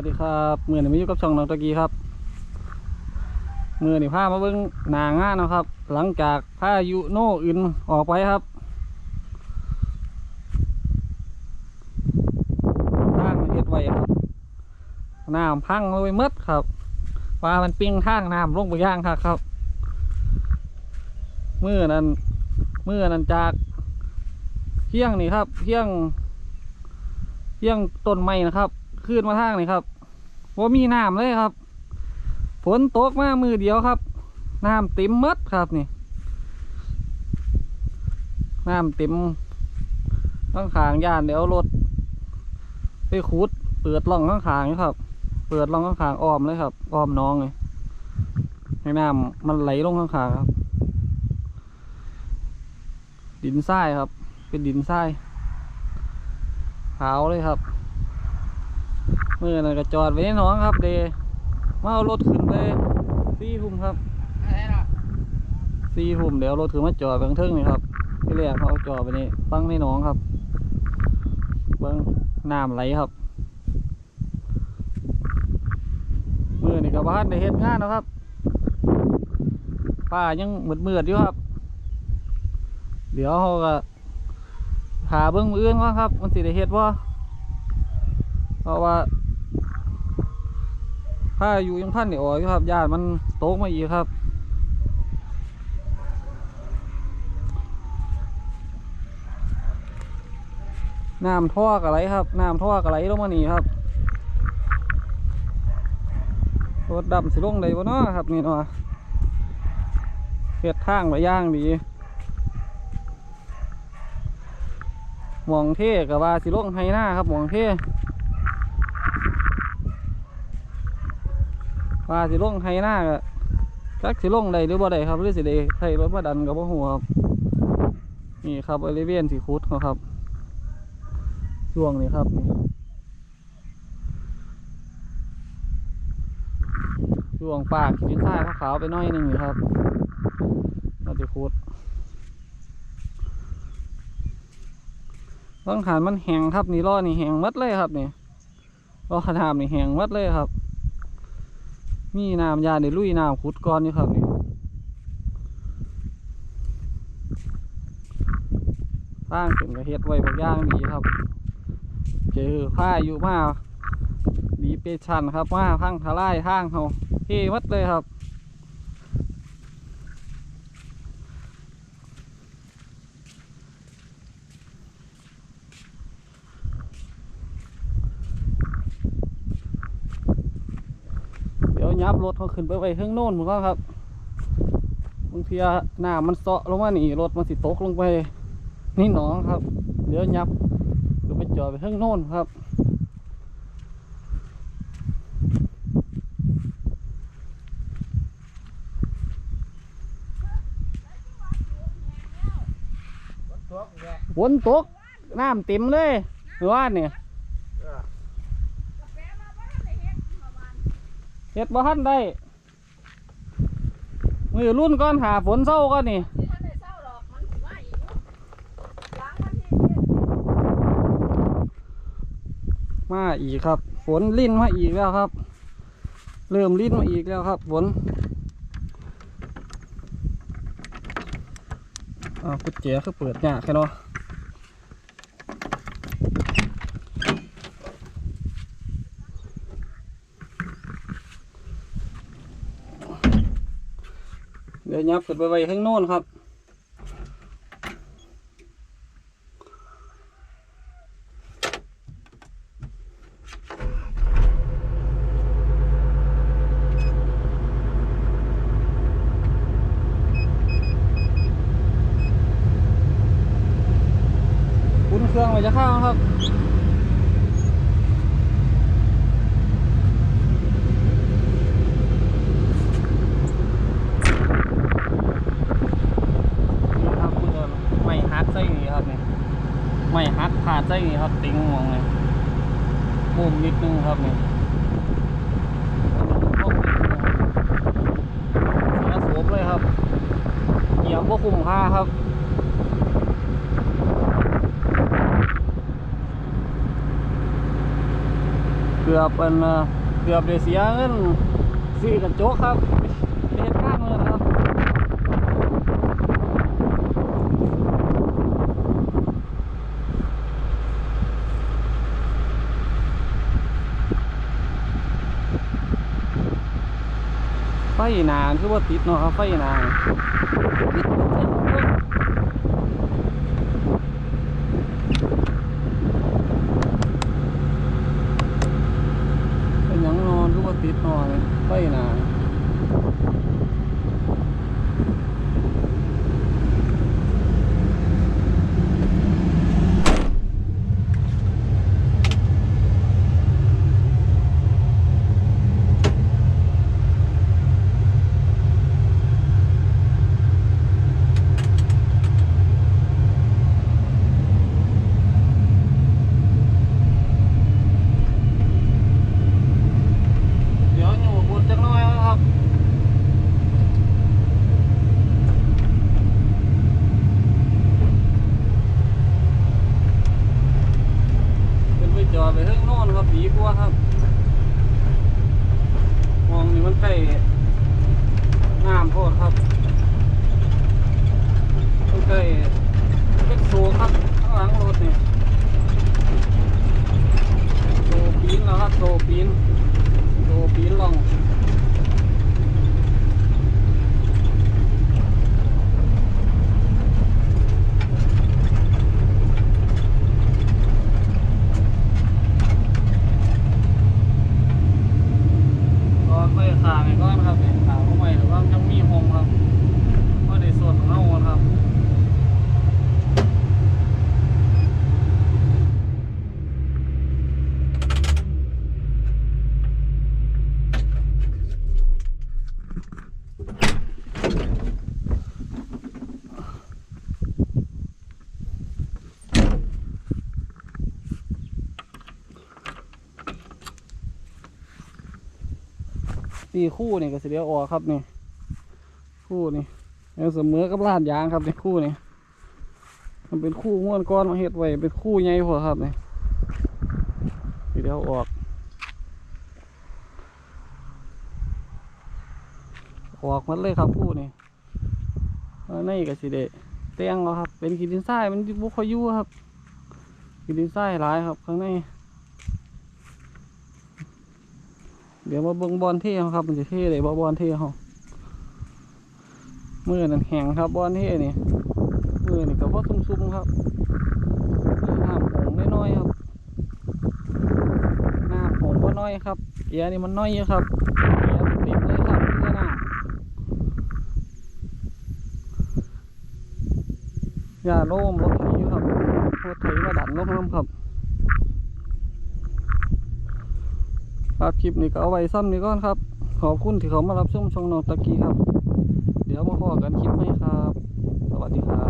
วัสดีครับเมื่อนี่มาอยู่กับช่องน้องตะกี้ครับเมื่อนี่พามาเบิ้งหนางานนะครับ หลังจากพายุโนอื่นออกไปครับทางมันเฮ็ดไว้ครับน้ำพังเลยมดครับปลามันปิ้งทางน้ำลงไปย่างครับครับมือนั้นเมื่อนั้นจากเที่ยงนี่ครับเที่ยงเที่ยงต้นไม้นะครับ ขึ้นมาทางนี่ครับว่ามีน้ำเลยครับฝนตกมามือเดียวครับน้ำเต็มหมดครับนี่น้ำเต็มข้างขางย่านเดี๋ยวรถไปขุดเปิดร่องข้างขางนี่ครับ เปิดร่องข้างขางอ้อมเลยครับอ้อมน้องเลยให้น้ำมันไหลลงข้างขางครับ ดินทรายครับ เป็นดินทรายขาวเลยครับ มื่อนั้นก็จอดไว้ในหน้องครับเดมาเอารถขึ้นไปสี่ทุ่มครับสี่ทุ่มเดี๋ยวรถถึงมาจอดเบื้องเทิงนี่ครับที่แรกเขาเอาจอดไปนี่ฟังในหนองครับ เบื้องน้ำไหลครับเมื่อนี่กับบ้านในเฮ็ดงานนะครับป้ายังมืดมืดๆอยู่ครับ เดี๋ยวเขาก็หาเบิ้งมืออื่นก่อนครับ มันสิได้เฮ็ดว่าเพราะว่า ถ้าอยู่ยังพันเนี่อ๋อยอยู่ครับญาติมันโตกมาอีกครับน้ำท่อกะไรครับน้ำท่อกะไรลงมานี่ครับรถดำสิลงได้บ่เนาะครับนี่เนาะเฮ็ดทางไว้ย่างดีหมองเท่กับว่าสิลงไฮหน้าครับหมองเท่ ว่าสิลงไฮหน้าก็จักสิลงได้หรือบ่ได้ครับหรือสิได้ใช้รถมาดันกับบ่ฮู้ครับ นี่ครับบริเวณสีคุดครับช่วงนี้ครับช่วงปากขีดท้ายขาวๆไปน้อยหนึงครับเราจะคุดต้นขานมันแหงครับนี่ล้อนี่แหงมัดเลยครับนี่ล้อขนามนี่แหงมัดเลยครับ มีน้ำยาเดี๋ยวลุยน้ำขุดก้อนนี่ครับนี่สร้างเป็นกระเฮ็ดไว้บางอย่างดีครับเจอผ้าอยู่มาดีเปชันครับมาพังทลายทางเขาเฮ้มัดเลยครับ ยับรถเขาขึ้นไปไว้ข้างโน้นผมก็ครับบางทีหน้ามันเซาะลงมานี่รถมันสิตกลงไปนี่หนองครับ เดี๋ยวยับเดี๋ยวไปจอดไปข้างโน้นครับฝนตกน้ำเต็มเลยหรือว่าเนี่ย เฮ็ดบ่ทันได้ มือรุ่นก้อนหาฝนเศร้าก้อนนี่มาอีกครับ ฝนลิ้นมาอีกแล้วครับ เริ่มลิ้นมาอีกแล้วครับ ฝนอ่ากุญแจคือเปิดยากแค่เนาะ ดี๋ยวยับขึ้นไปไว้ข้างโน้นครับ คุ้นเครื่องไว้จะเข้าครับ นี่ครับคุณผู้ชมไม่ฮักไส้นี้ครับเนี่ยไม่ฮักขาดไส้นี้ครับติ้งมองเลย มุมนิดนึงครับเนี่ยเสียโสมเลยครับเหยียบก็คุ้มค่าครับเกือบเป็นเอ่อเกือบได้เสียเงินซื้อกระจกครับไปเหตุการณ์เลยนะครับ ไฟนานคือว่าติดเนาะครับไฟนาเป็นยังนอนคือว่าติดนอนไฟนานดี๋ยวอยู่บนจักหน้อยนะครับ เป็นไปจอดไปเทิงโน่นครับดีกว่าครับ มองนี่มันใกล้น้ำโพดครับมันใกล้เป็นโซครับ ข้างหลังรถนี่โซปีนแล้วครับโซปีนโซปีนลอง ก็ค่อยขาไปก่อนครับเนี่ยขาเข้าไปหรือว่ายังมีหงครับก็ในส่วนของเราครับ นี่คู่นี่ก็สิเดียวออกครับนี่คู่นี่แล้วเสมอกับลาดยางครับนี่คู่นี่มันเป็นคู่ม้วนก้อนมาเฮ็ดไว้เป็นคู่ใหญ่พอครับนี่สิเดียวออกออกหมันเลยครับคู่นี่นนี้ก็สิเดเตียงเอาครับ เป็นขีดินทรายมันบุคอยอยู่ครับขีดินทรายหลายครับข้างใน เดี๋ยวมาเบิ่งบอลเท่เขาครับ มันจะเท่เลยบ่บอลเท่เขามือนั่นแห้งครับบอลเท่นี่เมื่อนี่ก็พอซุ่มๆครับน้ำหงน้อยๆครับน้ำหงก็น้อยครับเอียนี่มันน้อยอยู่ครับเอียติดเลยครับเพื่อน้ำอย่าโล่มรถไถอยู่ครับรถไถมาดันลงน้ำครับ ครับคลิปนี้ก็เอาไว้ซ้ำนี้ก่อนครับ ขอบคุณที่เขามารับชมช่องน้องตะกี้ครับ เดี๋ยวมาพอกันคลิปให้ครับ สวัสดีครับ